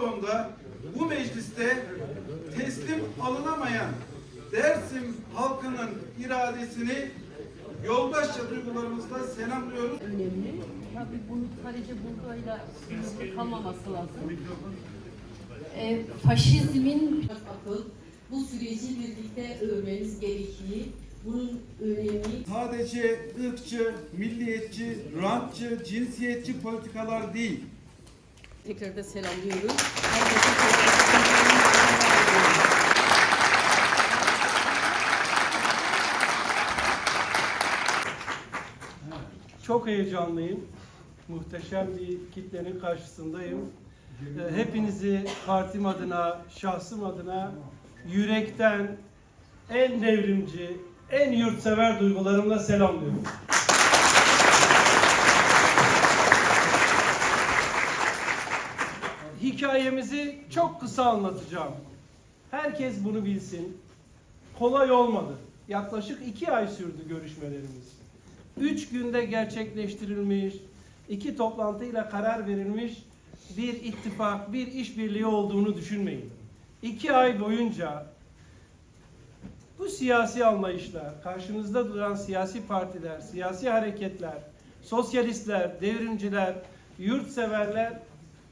salonda, bu mecliste teslim alınamayan Dersim halkının iradesini yoldaşça duygularımızla selamlıyoruz. önemli. Tabii bunu sadece sınırlı kalmaması lazım. E, faşizmin akıl, bu süreci birlikte örmemiz gerekiyor. Bunun önemi Sadece ırkçı, milliyetçi, rantçı, cinsiyetçi politikalar değil, tekrar da selamlıyoruz. Çok heyecanlıyım. Muhteşem bir kitlenin karşısındayım. Ee, Hepinizi partim adına, şahsım adına yürekten en devrimci, en yurtsever duygularımla selamlıyorum. Hikayemizi çok kısa anlatacağım. Herkes bunu bilsin. Kolay olmadı. Yaklaşık iki ay sürdü görüşmelerimiz. Üç günde gerçekleştirilmiş, iki toplantıyla karar verilmiş bir ittifak, bir işbirliği olduğunu düşünmeyin. İki ay boyunca bu siyasi anlayışlar, karşınızda duran siyasi partiler, siyasi hareketler, sosyalistler, devrimciler, yurtseverler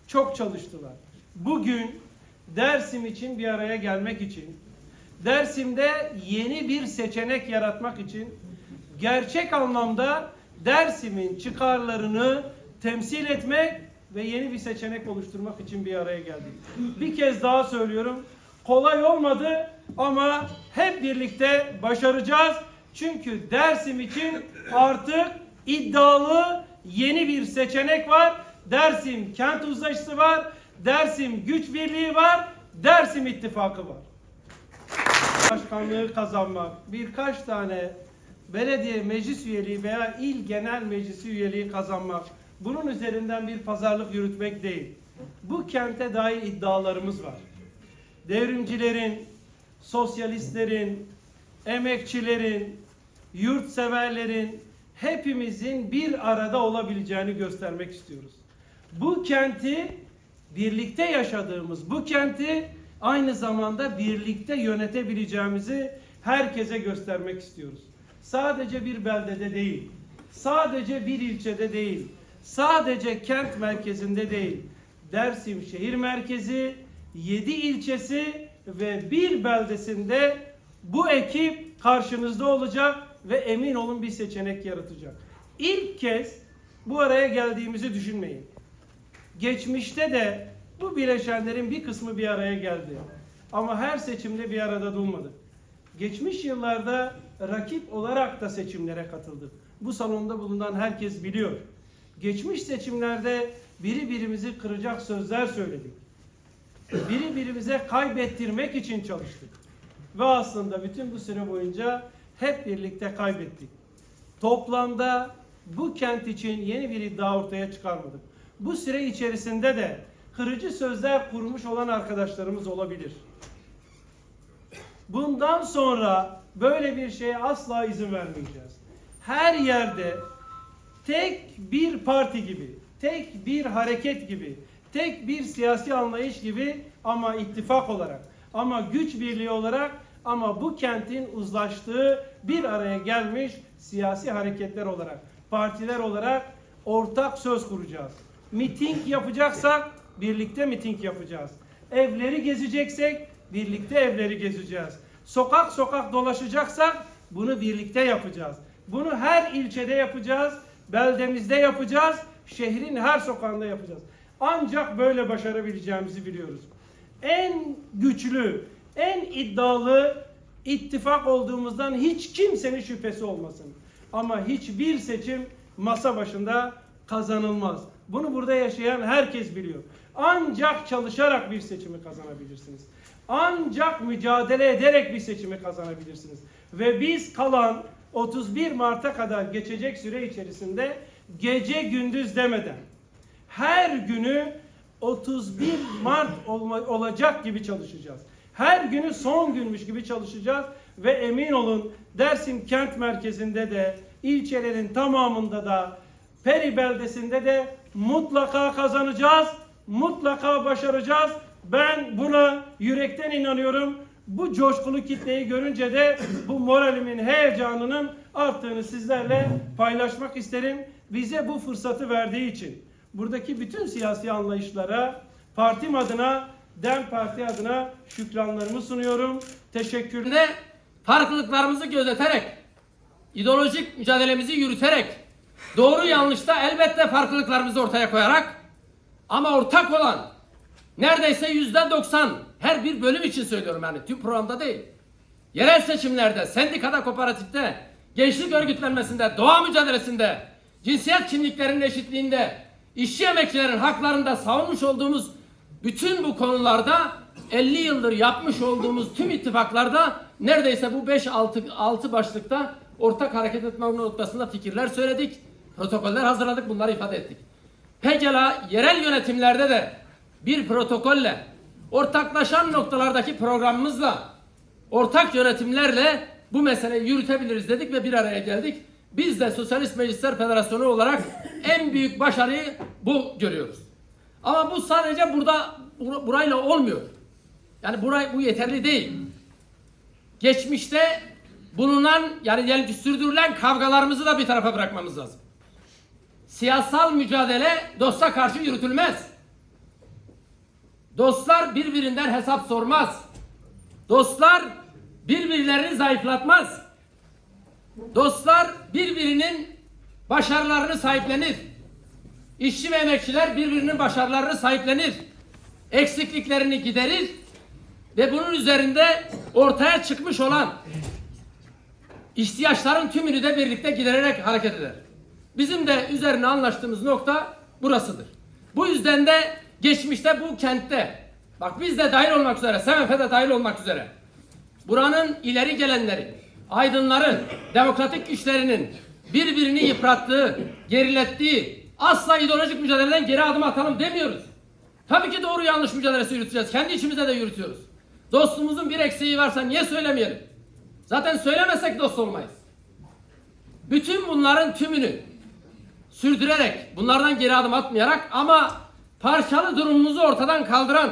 çok çalıştılar. Bugün Dersim için bir araya gelmek için, Dersim'de yeni bir seçenek yaratmak için gerçek anlamda Dersim'in çıkarlarını temsil etmek ve yeni bir seçenek oluşturmak için bir araya geldik. Bir kez daha söylüyorum. Kolay olmadı ama hep birlikte başaracağız. Çünkü Dersim için artık iddialı yeni bir seçenek var. Dersim kent uzlaşısı var. Dersim güç birliği var. Dersim ittifakı var. Başkanlığı kazanmak, birkaç tane belediye meclis üyeliği veya il genel meclisi üyeliği kazanmak, bunun üzerinden bir pazarlık yürütmek değil. Bu kente dair iddialarımız var. Devrimcilerin, sosyalistlerin, emekçilerin, yurtseverlerin hepimizin bir arada olabileceğini göstermek istiyoruz. Bu kenti birlikte yaşadığımız bu kenti aynı zamanda birlikte yönetebileceğimizi herkese göstermek istiyoruz. Sadece bir beldede değil, sadece bir ilçede değil, sadece kent merkezinde değil, Dersim şehir merkezi, 7 ilçesi ve bir beldesinde bu ekip karşınızda olacak ve emin olun bir seçenek yaratacak. İlk kez bu araya geldiğimizi düşünmeyin. Geçmişte de bu bileşenlerin bir kısmı bir araya geldi. Ama her seçimde bir arada durmadık. Geçmiş yıllarda rakip olarak da seçimlere katıldık. Bu salonda bulunan herkes biliyor. Geçmiş seçimlerde biri birimizi kıracak sözler söyledik. Biri birimize kaybettirmek için çalıştık. Ve aslında bütün bu süre boyunca hep birlikte kaybettik. Toplamda bu kent için yeni bir iddia ortaya çıkarmadık. Bu süre içerisinde de kırıcı sözler kurmuş olan arkadaşlarımız olabilir. Bundan sonra böyle bir şeye asla izin vermeyeceğiz. Her yerde tek bir parti gibi, tek bir hareket gibi, tek bir siyasi anlayış gibi ama ittifak olarak, ama güç birliği olarak ama bu kentin uzlaştığı bir araya gelmiş siyasi hareketler olarak, partiler olarak ortak söz kuracağız. Miting yapacaksak birlikte miting yapacağız. Evleri gezeceksek birlikte evleri gezeceğiz. Sokak sokak dolaşacaksak bunu birlikte yapacağız. Bunu her ilçede yapacağız, beldemizde yapacağız, şehrin her sokağında yapacağız. Ancak böyle başarabileceğimizi biliyoruz. En güçlü, en iddialı ittifak olduğumuzdan hiç kimsenin şüphesi olmasın. Ama hiçbir seçim masa başında kazanılmaz. Bunu burada yaşayan herkes biliyor. Ancak çalışarak bir seçimi kazanabilirsiniz. Ancak mücadele ederek bir seçimi kazanabilirsiniz. Ve biz kalan 31 Mart'a kadar geçecek süre içerisinde gece gündüz demeden her günü 31 Mart olma, olacak gibi çalışacağız. Her günü son günmüş gibi çalışacağız ve emin olun Dersim kent merkezinde de ilçelerin tamamında da Peri beldesinde de mutlaka kazanacağız. Mutlaka başaracağız. Ben buna yürekten inanıyorum. Bu coşkulu kitleyi görünce de bu moralimin, heyecanının arttığını sizlerle paylaşmak isterim. Bize bu fırsatı verdiği için. Buradaki bütün siyasi anlayışlara partim adına, DEM Parti adına şükranlarımı sunuyorum. Teşekkür farklılıklarımızı gözeterek, ideolojik mücadelemizi yürüterek, doğru yanlışta elbette farklılıklarımızı ortaya koyarak ama ortak olan neredeyse yüzde doksan her bir bölüm için söylüyorum yani tüm programda değil. Yerel seçimlerde, sendikada, kooperatifte, gençlik örgütlenmesinde, doğa mücadelesinde, cinsiyet kimliklerinin eşitliğinde, işçi emekçilerin haklarında savunmuş olduğumuz bütün bu konularda 50 yıldır yapmış olduğumuz tüm ittifaklarda neredeyse bu 5-6 6 başlıkta ortak hareket etme noktasında fikirler söyledik, protokoller hazırladık, bunları ifade ettik. Pekala yerel yönetimlerde de bir protokolle, ortaklaşan noktalardaki programımızla, ortak yönetimlerle bu meseleyi yürütebiliriz dedik ve bir araya geldik. Biz de Sosyalist Meclisler Federasyonu olarak en büyük başarıyı bu görüyoruz. Ama bu sadece burada bur- burayla olmuyor. Yani buray, bu yeterli değil. Geçmişte bulunan yani, yani sürdürülen kavgalarımızı da bir tarafa bırakmamız lazım. Siyasal mücadele dosta karşı yürütülmez. Dostlar birbirinden hesap sormaz. Dostlar birbirlerini zayıflatmaz. Dostlar birbirinin başarılarını sahiplenir. İşçi ve emekçiler birbirinin başarılarını sahiplenir. Eksikliklerini giderir ve bunun üzerinde ortaya çıkmış olan ihtiyaçların tümünü de birlikte gidererek hareket eder. Bizim de üzerine anlaştığımız nokta burasıdır. Bu yüzden de geçmişte bu kentte, bak biz de dahil olmak üzere, SMF de dahil olmak üzere, buranın ileri gelenleri, aydınların, demokratik güçlerinin birbirini yıprattığı, gerilettiği, asla ideolojik mücadeleden geri adım atalım demiyoruz. Tabii ki doğru yanlış mücadelesi yürüteceğiz. Kendi içimizde de yürütüyoruz. Dostumuzun bir eksiği varsa niye söylemeyelim? Zaten söylemesek dost olmayız. Bütün bunların tümünü sürdürerek, bunlardan geri adım atmayarak ama parçalı durumumuzu ortadan kaldıran,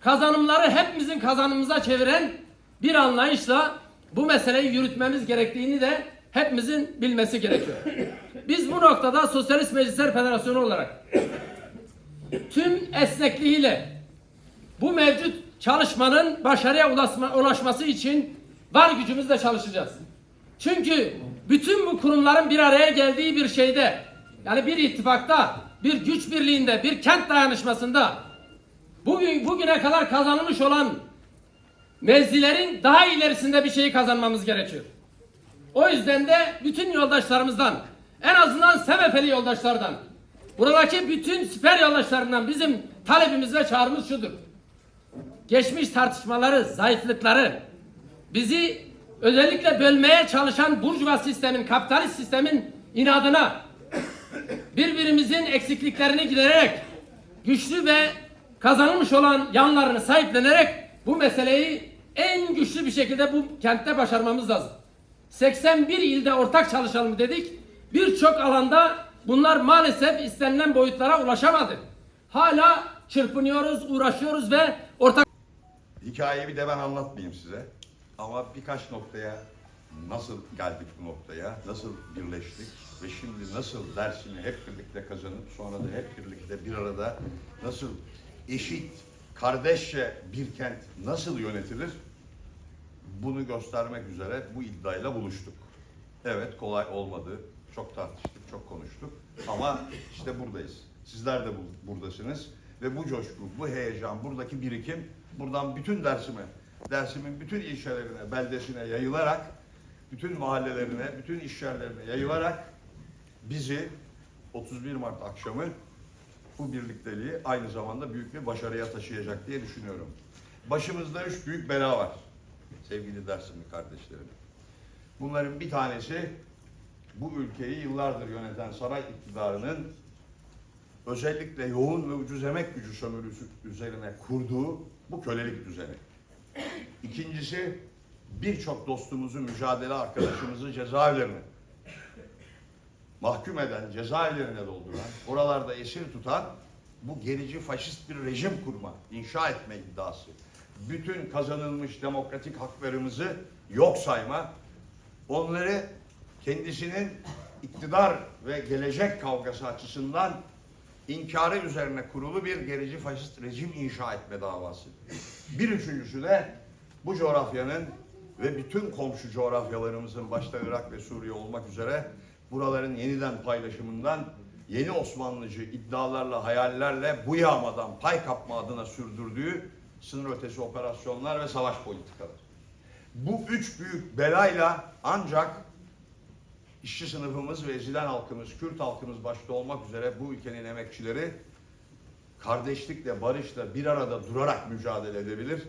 kazanımları hepimizin kazanımıza çeviren bir anlayışla bu meseleyi yürütmemiz gerektiğini de hepimizin bilmesi gerekiyor. Biz bu noktada Sosyalist Meclisler Federasyonu olarak tüm esnekliğiyle bu mevcut çalışmanın başarıya ulaşma, ulaşması için var gücümüzle çalışacağız. Çünkü bütün bu kurumların bir araya geldiği bir şeyde, yani bir ittifakta, bir güç birliğinde, bir kent dayanışmasında bugün bugüne kadar kazanılmış olan mevzilerin daha ilerisinde bir şeyi kazanmamız gerekiyor. O yüzden de bütün yoldaşlarımızdan, en azından SMF'li yoldaşlardan, buradaki bütün siper yoldaşlarından bizim talebimiz ve çağrımız şudur. Geçmiş tartışmaları, zayıflıkları, bizi özellikle bölmeye çalışan burjuva sistemin, kapitalist sistemin inadına birbirimizin eksikliklerini gidererek güçlü ve kazanılmış olan yanlarını sahiplenerek bu meseleyi en güçlü bir şekilde bu kentte başarmamız lazım. 81 ilde ortak çalışalım dedik. Birçok alanda bunlar maalesef istenilen boyutlara ulaşamadı. Hala çırpınıyoruz, uğraşıyoruz ve ortak Hikayeyi bir de ben anlatmayayım size. Ama birkaç noktaya nasıl geldik bu noktaya, nasıl birleştik ve şimdi nasıl dersini hep birlikte kazanıp sonra da hep birlikte bir arada nasıl eşit, kardeşçe bir kent nasıl yönetilir bunu göstermek üzere bu iddiayla buluştuk. Evet kolay olmadı. Çok tartıştık, çok konuştuk. Ama işte buradayız. Sizler de bu- buradasınız. Ve bu coşku, bu heyecan, buradaki birikim buradan bütün Dersim'e, Dersim'in bütün ilçelerine, beldesine yayılarak, bütün mahallelerine, bütün iş yerlerine yayılarak bizi 31 Mart akşamı bu birlikteliği aynı zamanda büyük bir başarıya taşıyacak diye düşünüyorum. Başımızda üç büyük bela var sevgili Dersimli kardeşlerim. Bunların bir tanesi bu ülkeyi yıllardır yöneten saray iktidarının özellikle yoğun ve ucuz emek gücü sömürüsü üzerine kurduğu bu kölelik düzeni. İkincisi birçok dostumuzu, mücadele arkadaşımızı cezaevlerine mahkum eden, cezaevlerine dolduran, oralarda esir tutan bu gerici faşist bir rejim kurma, inşa etme iddiası. Bütün kazanılmış demokratik haklarımızı yok sayma, onları kendisinin iktidar ve gelecek kavgası açısından inkarı üzerine kurulu bir gerici faşist rejim inşa etme davası. Bir üçüncüsü de bu coğrafyanın ve bütün komşu coğrafyalarımızın başta Irak ve Suriye olmak üzere buraların yeniden paylaşımından yeni Osmanlıcı iddialarla, hayallerle bu yağmadan pay kapma adına sürdürdüğü sınır ötesi operasyonlar ve savaş politikaları. Bu üç büyük belayla ancak işçi sınıfımız ve ezilen halkımız, Kürt halkımız başta olmak üzere bu ülkenin emekçileri kardeşlikle, barışla bir arada durarak mücadele edebilir.